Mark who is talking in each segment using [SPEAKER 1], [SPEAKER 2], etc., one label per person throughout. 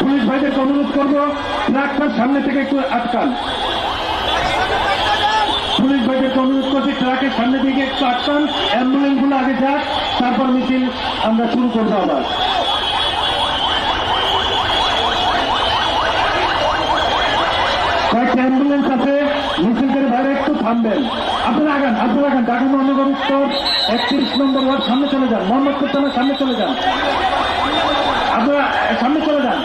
[SPEAKER 1] Police ভাইদেরকে অনুরোধ করব, ট্রাকটার সামনে থেকে একটু আটকান। পুলিশ ভাইদেরকে অনুরোধ করছি, ট্রাকের সামনে থেকে একটু আটকান অ্যাম্বুলেন্সগুলো আগে যাক, তারপর মিছিল আমরা শুরু করব আবার। কয়েকটা অ্যাম্বুলেন্স আছে মিছিলদের বাইরে একটু থামবেন। আপনারা আগান আপনারা আগান, ঢাকা মহানগর উত্তর, একত্রিশ নম্বর ওয়ার্ড, সামনে চলে যান, মোহাম্মদপুর থানার সামনে চলে যান। আপনারা, সামনে চলে যান।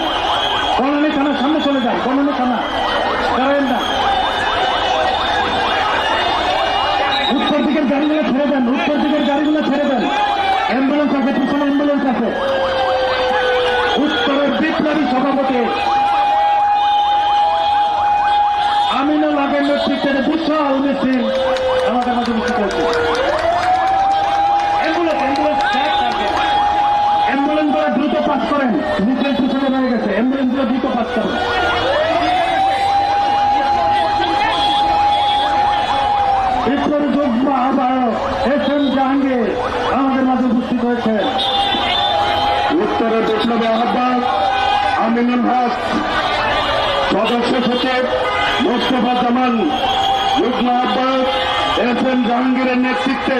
[SPEAKER 1] কলোনি থানার সামনে চলে যান কলোনি থানা। দাঁড়াবেন না। উত্তর দিকের গাড়িগুলো ছেড়ে দেন, উত্তর দিকের গাড়িগুলো ছেড়ে দেন। অ্যাম্বুলেন্স আছে, পিছনে অ্যাম্বুলেন্স আছে। উত্তরের বিপ্লবী সভাপতি আমিনুল আগের নেতৃত্বের বিশাল মিছিল আমাদের মাঝে মিছিল করছে অ্যাম্বুলেন্স অ্যাম্বুলেন্স এক target। অ্যাম্বুলেন্সগুলো দ্রুত পাস করেন মিছিল পিছনে রয়ে গেছে অ্যাম্বুলেন্সগুলো দ্রুত পাস করেন বিপ্লবী যুগ্ম আহ্বায়ক এস এম জাহাঙ্গীর আমাদের মাঝে উপস্থিত হয়েছেন
[SPEAKER 2] উত্তরের বিপ্লবী আহ্বায়ক আমিনুল হক, সদস্য সচিব মোস্তফা জামান, যুগ্ম আহ্বায়ক এস এম জাহাঙ্গীরের নেতৃত্বে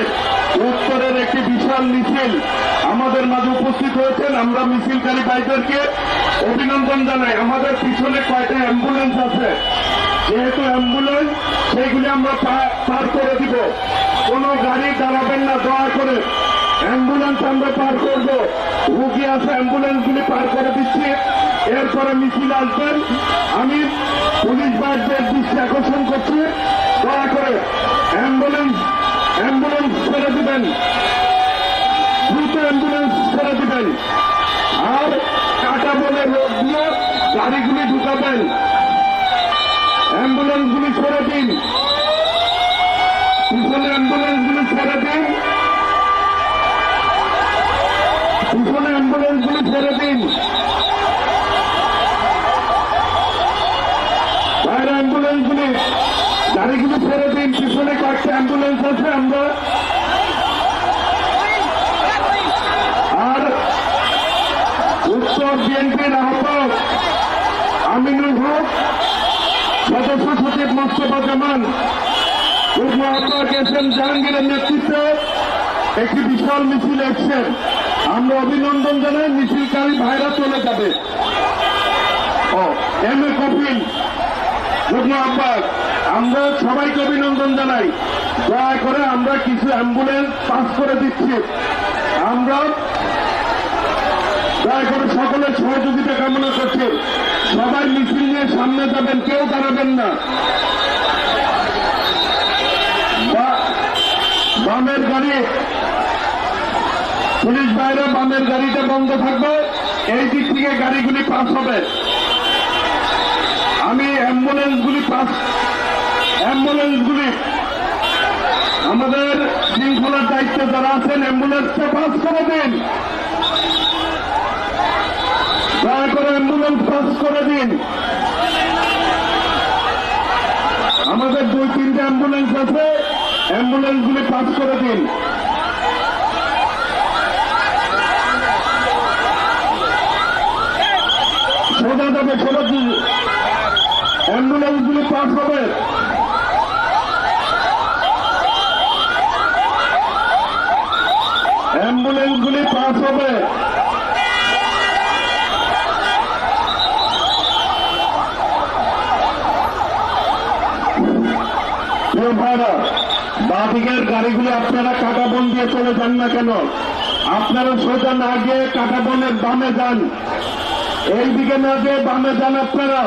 [SPEAKER 2] উত্তরের একটি বিশাল মিছিল আমাদের মাঝে উপস্থিত হয়েছেন। আমরা মিছিলকারী ভাইদেরকে অভিনন্দন জানাই। আমাদের পিছনে কয়টা অ্যাম্বুলেন্স আছে? যেহেতু অ্যাম্বুলেন্স, সেইগুলি আমরা পার করে দিব। কোনো গাড়ি দাঁড়াবেন না, দয়া করে। অ্যাম্বুলেন্স আমরা পার করব। রুগী আছে অ্যাম্বুলেন্স গুলি পার করে দিচ্ছি। এরপরে মিছিল আসবেন। আমি পুলিশ বাহিনীর দৃষ্টি আকর্ষণ করছি। দয়া করে অ্যাম্বুলেন্স অ্যাম্বুলেন্স ছেড়ে দিবেন। দ্রুত অ্যাম্বুলেন্স ছেড়ে দিবেন। আর কাটা বলে রোড দিয়ে গাড়িগুলি ঢুকাবেন। অ্যাম্বুলেন্স গুলি ছেড়ে দিন। পিছনে অ্যাম্বুলেন্স গুলি ছেড়ে দিন পিছনে অ্যাম্বুলেন্স গুলি ছেড়ে দিন বাইরে অ্যাম্বুলেন্স গুলি গাড়িগুলি ছেড়ে দিন পিছনে কয়েকটা অ্যাম্বুলেন্স আছে আমরা আর উত্তর বিএনপির আহ্বায়ক আমিনুল হক, সদস্য সচিব মোস্তফা জামান। যুগ্ম আহ্বায়ক এস এম জাহাঙ্গীরের নেতৃত্বে একটি বিশাল মিছিল এসছেন আমরা অভিনন্দন জানাই মিছিলকারী ভাইরা চলে যাবে। ও, এম এ কপিল যুগ্ম আহ্বায়ক আমরা সবাইকে অভিনন্দন জানাই। দয়া করে আমরা কিছু অ্যাম্বুলেন্স পাস করে দিচ্ছি। আমরা দয়া করে সকলের সহযোগিতা কামনা করছি। সবাই মিছিল নিয়ে সামনে যাবেন, কেউ দাঁড়াবেন না। বামের গাড়ি, পুলিশ বাইরে বামের গাড়িটা বন্ধ থাকবে, এই দিক থেকে গাড়িগুলি পাস হবে। আমি অ্যাম্বুলেন্সগুলি পাস, অ্যাম্বুলেন্সগুলি আমাদের শৃঙ্খলার দায়িত্বে যারা আছেন অ্যাম্বুলেন্সটা পাস করে দিন। দয়া করে অ্যাম্বুলেন্স পাস করে দিন। আমাদের দুই, তিনটে অ্যাম্বুলেন্স আছে, অ্যাম্বুলেন্সগুলি পাস করে দিন। সোজা যাবে, সোজা অ্যাম্বুলেন্সগুলি পাস হবে। অ্যাম্বুলেন্সগুলি পাস হবে। বাদিকের গাড়িগুলি আপনারা কাটা বন দিয়ে চলে যান না কেন? আপনারা সোজা না গিয়ে কাটা বনের বামে যান। এই দিকে না গিয়ে বামে যান আপনারা।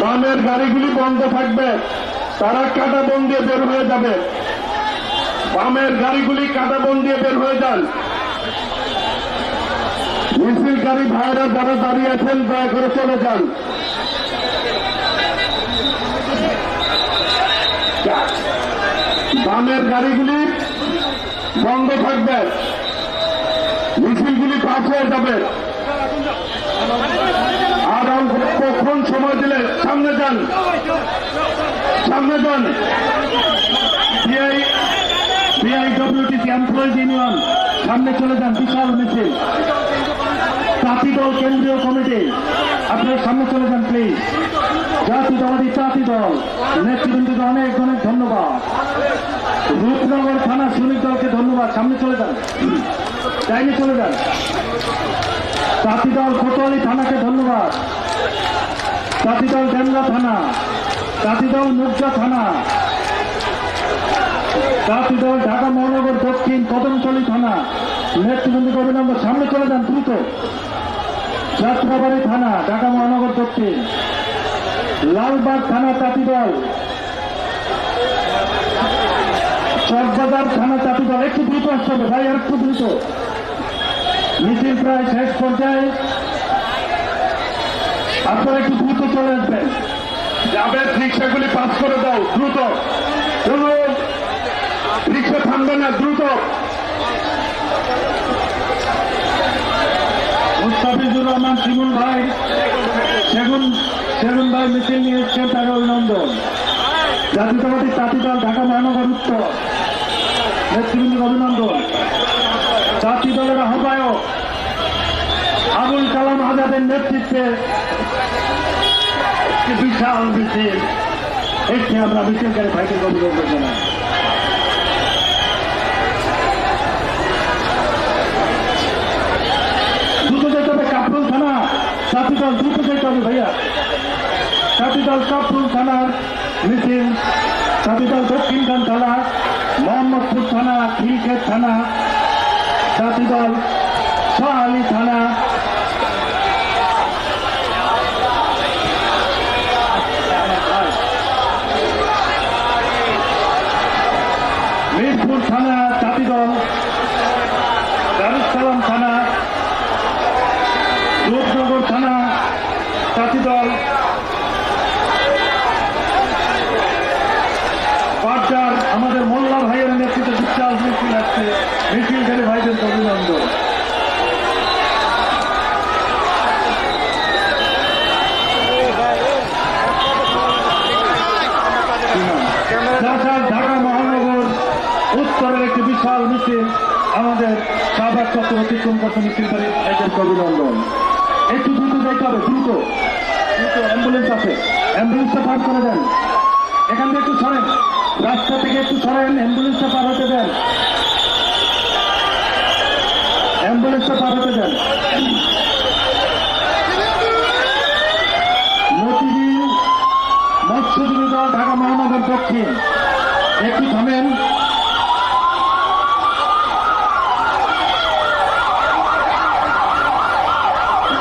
[SPEAKER 2] বামের গাড়িগুলি বন্ধ থাকবে। তারা কাটা বন দিয়ে বের হয়ে যাবে। বামের গাড়িগুলি কাটা বন দিয়ে বের হয়ে যান। মিছিলকারী ভাইরা যারা দাঁড়িয়ে আছেন, দয়া করে চলে যান। বামের গাড়িগুলি বন্ধ থাকবে। মিছিলগুলি পাস হয়ে যাবে। আর কখন সময় দিলে সামনে যান? সামনে যান।
[SPEAKER 1] পিআইডব্লিউটিসি এমপ্লয়িজ ইউনিয়ন সামনে চলে যান, বিশাল মিছিল। চাতি দল, কেন্দ্রীয় কমিটি। আপনারা সামনে চলে যান প্লিজ জাতীয়তাবাদী চাতি দল। নেতৃবৃন্দকে অনেক অনেক ধন্যবাদ। রূপনগর থানা শ্রমিক দলকে ধন্যবাদ। সামনে চলে যান। লাইনে চলে যান। চাতি দল কোতোয়ালি থানাকে ধন্যবাদ। চাতি দল ডেমরা থানা। চাতি দল মুগদা থানা। দল ঢাকা মহানগর দক্ষিণ কদমতলী থানা। নেতৃবৃন্দকে অভিনন্দন সামনে চলে যান দ্রুত। যাত্রাবাড়ি থানা ঢাকা মহানগর দক্ষিণ। লালবাগ থানা চাতি দল। চকবাজার থানা চাতি দল। একটু দ্রুত আসতে হবে ভাই আর একটু দ্রুত। মিছিল প্রায় শেষ পর্যায়ে। আপনারা একটু দ্রুত চলে আসবেন।
[SPEAKER 2] যাবে রিক্সাগুলি পাস করে দাও দ্রুত। রিক্সা থামবে না দ্রুত।
[SPEAKER 1] মুস্তাফিজুর রহমান শিমুল ভাই সেগুন সেগুন ভাই মিছিল নিয়ে এসছেন তাকে অভিনন্দন। জাতীয়তাবাদী তাঁতি দল ঢাকা মহানগর উত্তর। নেতৃবৃন্দ অভিনন্দন। জাতি দলের আহ্বায়ক আবুল কালাম আজাদের নেতৃত্বে একটি বিশাল মিছিল। এসে আমরা মিছিলকারী ভাইকে অভিনন্দন জানাই দ্রুত যেতে হবে কাপরুল থানা চাপিদল দ্রুত যেতে হবে ভাইয়া। চাপিদল কাপরুল থানার মিছিল চাপিদল দক্ষিণখান থানা, মোহাম্মদপুর থানা, খিলক্ষেত থানা চাপিদল শাহালি থানা মিরপুর থানা চাপিদল দারুসালাম থানা রূপনগর থানা চাচিদল বাড্ডার আমাদের মোল্লা ভাইয়ের নেতৃত্বে বিশাল মিছিল আসছে মিছিলকারী ভাইদের অভিনন্দন রাজশাহী ঢাকা মহানগর উত্তরের একটি বিশাল মিছিল আমাদের শাহবাগ চত্বর অতিক্রম করতে মিছিল এদেরকে অভিনন্দন। একটু দ্রুত যেতে হবে, দ্রুত। দ্রুত অ্যাম্বুলেন্স আছে। অ্যাম্বুলেন্সটা পার করে দেন। এখান থেকে একটু সরেন। রাস্তা থেকে একটু সরেন অ্যাম্বুলেন্সটা পার হতে দেন। অ্যাম্বুলেন্সটা পার হতে দেন। মতিঝিল মৎস্যজীবী ঢাকা মহানগর দক্ষিণ। একটু থামেন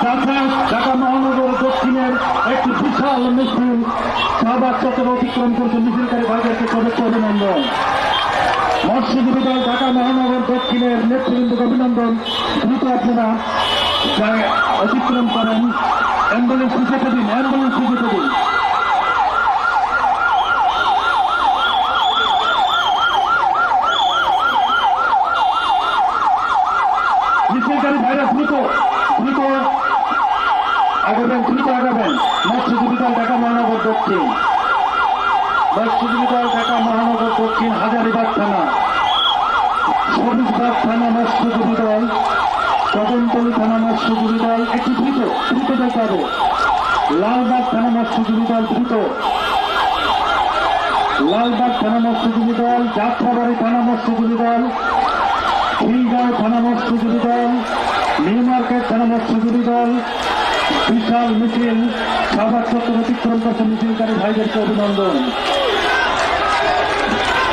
[SPEAKER 1] তাছাড়া ঢাকা মহানগর দক্ষিণের একটি মুসলিম শাহবাগ চত্বর অতিক্রম করছে মিছিলকারী ভাইদেরকে সদস্য অভিনন্দন মৎস্যজীবী দল ঢাকা মহানগর দক্ষিণের নেতৃবৃন্দকে অভিনন্দন দ্রুত আপনারা অতিক্রম করেন, অ্যাম্বুলেন্স দিন অ্যাম্বুলেন্স দিন মিছিলকারী ভাইরা দ্রুত দ্রুত দ্রুত মৎস্যজীবী দল ঢাকা মহানগর দক্ষিণ। মৎস্যজীবী দল ঢাকা মহানগর দক্ষিণ, হাজারিবাগ থানা। সবুজবাগ থানা মৎস্যজীবী দল, কদমতলী থানা মৎস্যজীবী দল, একটু দ্রুত যেতে হবে। লালবাগ থানা মৎস্যজীবী দল, দ্রুত। লালবাগ থানা মৎস্যজীবী দল যাত্রাবাড়ি থানা মৎস্যজীবী দল, খিলগাঁও থানা মৎস্যজীবী দল, নিউ মার্কেট থানা মৎস্যজীবী দল বিশাল মিছিল সাবার চত্বর অতিক্রম করছে মিছিলকারী ভাইদেরকে অভিনন্দন।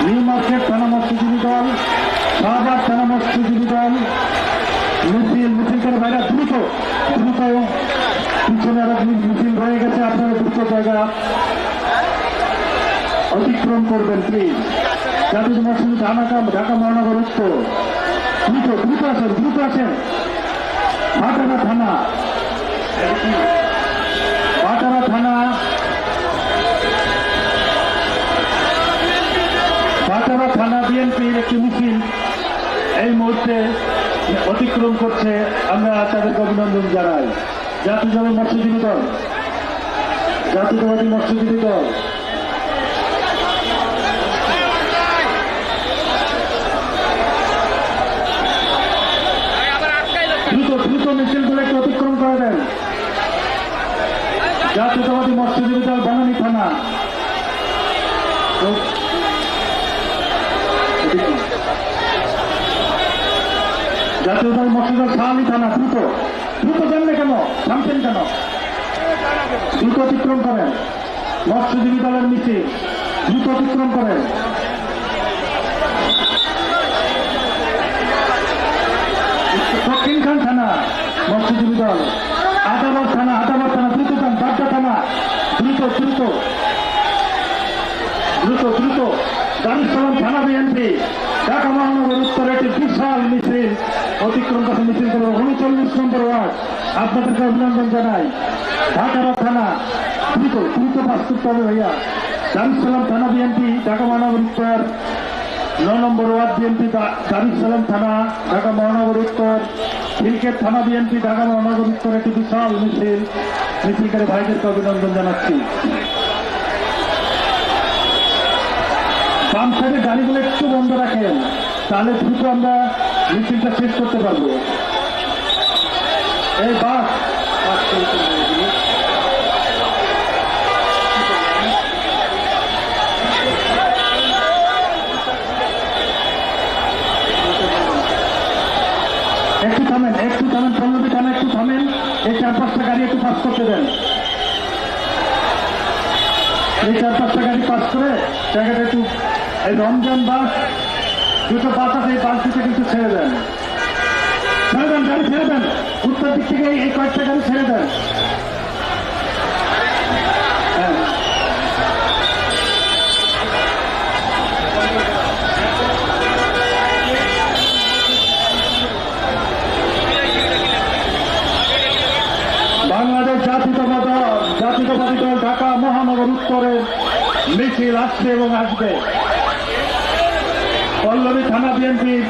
[SPEAKER 1] নিউ মার্কেট থানা মৎস্যজীবী দল সাবার থানা মৎস্যজীবী দল, মিছিল, মিছিলকারী ভাইরা দ্রুত দ্রুত পিছনে আরও মিছিল রয়ে গেছে, আপনারা দ্রুত জায়গা অতিক্রম করবেন প্লিজ জাতীয় মসজিদ ঢাকা ঢাকা মহানগর উত্তর। দ্রুত দ্রুত আছেন দ্রুত আছেন ভাটারা থানা। ভাটারা থানা। ভাটারা থানা বিএনপির একটি মিছিল। এই মুহূর্তে অতিক্রম করছে, আমরা তাদেরকে অভিনন্দন জানাই। জাতীয় মৎস্যজীবী দল। জাতীয়তাবাদী মৎস্যজীবী দল দ্রুত দ্রুত মিছিলগুলোকে অতিক্রম
[SPEAKER 3] করে দেন জাতীয়তাবাদী মৎস্যজীবী দল বনানী থানা। জাতীয়তাবাদী মৎস্যজীবী সাহালি থানা, দ্রুত। দ্রুত জানলে কেন? থামছেন কেন? দ্রুত অতিক্রম করেন। মৎস্যজীবী দলের মিছিল দ্রুত অতিক্রম করেন। দক্ষিণ খান থানা, মৎস্যজীবী দল। আদালত থানা আদালত থানা দ্রুত যান বাড্ডা থানা দ্রুত। দ্রুত দ্রুত। দ্রুত দারুসালাম থানা বিএনপি ঢাকা মহানগর উত্তরে একটি বিশাল মিছিল। অতিক্রম কথা মিছিল করে উনচল্লিশ নম্বর ওয়ার্ড। আপনাদেরকে অভিনন্দন জানাই। ঢাকা থানা। দ্রুত দ্রুত পাস করতে হবে ভাইয়া। দারুসালাম থানা বিএনপি ঢাকা মহানগর উত্তর। ন নম্বর ওয়ার্ড বিএনপি দারুসালাম থানা, ঢাকা মহানগর উত্তর। ক্রিকেট থানা বিএনপি ঢাকা মহানগর উত্তর একটি বিশাল মিছিল। মিছিলকারী ভাইদেরকে অভিনন্দন জানাচ্ছি। বাম সাইডের গাড়িগুলো একটু বন্ধ রাখেন, তাহলে দ্রুত আমরা মিছিলটা শেষ করতে পারব। এই বাস বাস করে চলে যাবে এগুলো। একটু থামেন একটু থামেন পল্লবী থানা একটু থামেন এই চার পাঁচটা গাড়ি একটু পাস করতে দেন এই চার পাঁচটা গাড়ি পাস করে জায়গাটা একটু এই রমজান বাস দুটো আছে এই বাস দুটো কিন্তু ছেড়ে দেন। ছেড়ে দেন গাড়ি ছেড়ে দেন। উত্তর দিক থেকে এই কয়েকটা গাড়ি ছেড়ে দেন হ্যাঁ বাংলাদেশ জাতীয়তাবাদ জাতীয়তাবাদী দল ঢাকা উত্তরের মিছিল আসছে এবং আসবে। পল্লবী থানা বিএনপির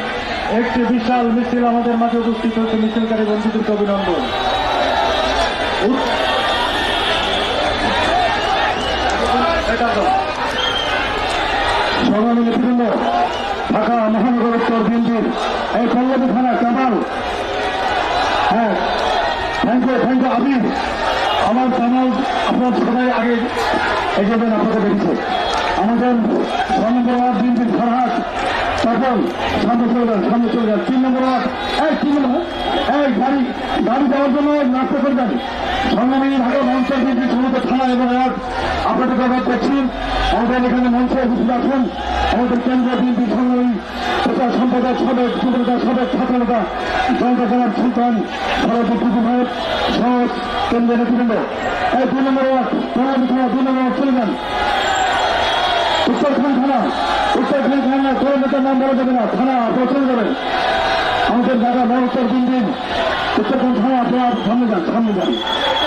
[SPEAKER 3] একটি বিশাল মিছিল আমাদের মাঝে উপস্থিত হয়েছে, মিছিলকারী বন্ধুদেরকে অভিনন্দন। ঢাকা মহানগর উত্তর বিএনপির এই পল্লবী থানা কামাল। হ্যাঁ thank you thank you Abir আমার জানাল আপনার সবাই আগে এগিয়ে আপনাকে দেখেছে আমাদের ছ দিন দিন ফরহাদ তখন সামনে চলে যান সামনে চলে যান তিন নম্বর এক তিন নম্বর এক গাড়ি গাড়ি যাওয়ার জন্য নাস্তা করবেন সংগ্রামী ঢাকা মঞ্চের বিএনপি সমস্ত থানা এবং ওয়ার্ড আপনাদেরকে অনুরোধ করছি। আমাদের এখানে মঞ্চে উপস্থিত আছেন আমাদের কেন্দ্রীয় বিএনপি সংগ্রামী প্রচার সম্পাদক, সাবেক যুবনেতা সাবেক ছাত্রনেতা, জনতা জনাব সুলতান ভারত টুকু ভারত সহ কেন্দ্রীয় নেতৃবৃন্দ। এই দুই নম্বর ওয়ার্ড দুই নম্বর চলে যান। উত্তরখান থানা উত্তরখান থানা, কোনো নেতার নাম বলা যাবে না, থানা চলে আমাদের দাদা উত্তর দিন দিন উত্তরখান থানা আপনারা সামনে যান সামনে যান।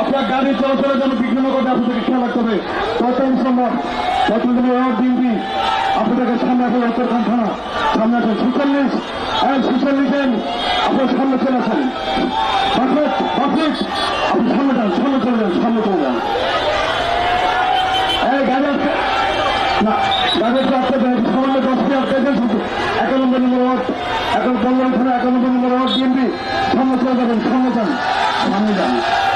[SPEAKER 3] আপনার গাড়ি চলাচলের জন্য বিঘ্ন করতে আপনাদেরকে খেয়াল রাখতে হবে। নম্বর পঁয়তাল্লিশ নম্বর বিএনপি আপনাদেরকে সামনে আসেন উত্তরখান থানা সামনে আসেন সুচল্লিশ এক সুচল্লিশের আপনার সামনে চলে আসেন। আপনি সামনে যান, সামনে চলে যান, সামনে চলে যান। সামনে যান সামনে যান।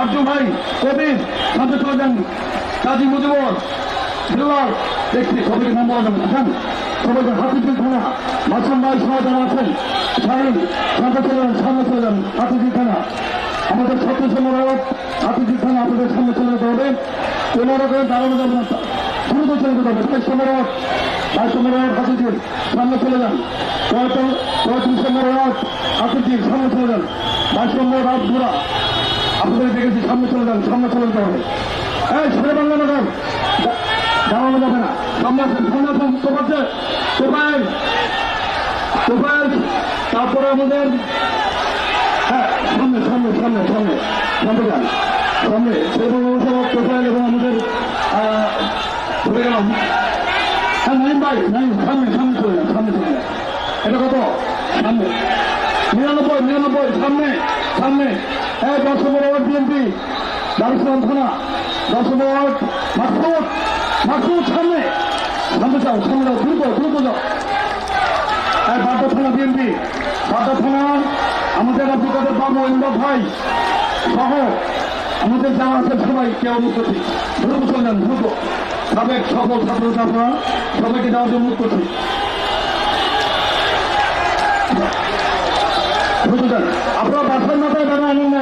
[SPEAKER 3] আর্জু ভাই কবির চলে যান কাজী মুজিবর ফিল্লার দেখছি সবাইকে নাম বলা যাবে না। যান সবাইকে হাতিপুর থানা মাসুম ভাই সহ যারা আছেন, শাহিন চলে যান সামনে চলে যান হাতিপুর থানা আমাদের ছত্রিশ নম্বর হাতিপুর থানা আপনাদের সামনে চলে যেতে হবে। কোনো রকমের দাঁড়ানো যাবে না, দ্রুত চলে যেতে হবে। বাইশ নম্বর ওয়ার্ড, বাইশ নম্বর সামনে চলে যান। পঁয়ত্রিশ নম্বর ওয়ার্ড হাতিজির সামনে চলে যান। বাইশ নম্বর ওয়ার্ড ঘোরা আপনাদের দেখেছি সামনে চলে যান, সামনে চলে যেতে হবে। এই ছেলে বাংলা নগর। দাঁড়ানো যাবে না। সামনে সামনে তোপাচ্ছে তোপায় তোপায় তারপরে আমাদের হ্যাঁ সামনে সামনে সামনে সামনে সামনে যান। সামনে সেরকম সব প্রোফাইল এবং আমাদের ধরে গেলাম। হ্যাঁ নাইন ভাই নাইন সামনে সামনে চলে যান, সামনে চলে যান। এটা কত? সামনে। নিরানব্বই নিরানব্বই, সামনে সামনে। হ্যাঁ দশ ওয়ার্ড বিএনপি, দারুসালাম থানা দশ নম্বর ওয়ার্ড মাসুদ মাসুদ সামনে। সামনে যাও সামনে যাও, দ্রুত দ্রুত যাও। হ্যাঁ বাড্ডা থানা বিএনপি, বাড্ডা থানা, আমাদের আপনাদের বাবু ইমরান ভাই সহ আমাদের যারা আছে সবাই কেউ করছি দ্রুত চলে যান, দ্রুত। সাবেক সফল ছাত্র ছাত্ররা সবাইকে দেওয়ার জন্য মুক্ত করছি দ্রুত যান আপনারা বাসার মাথায় দাঁড়া আনেন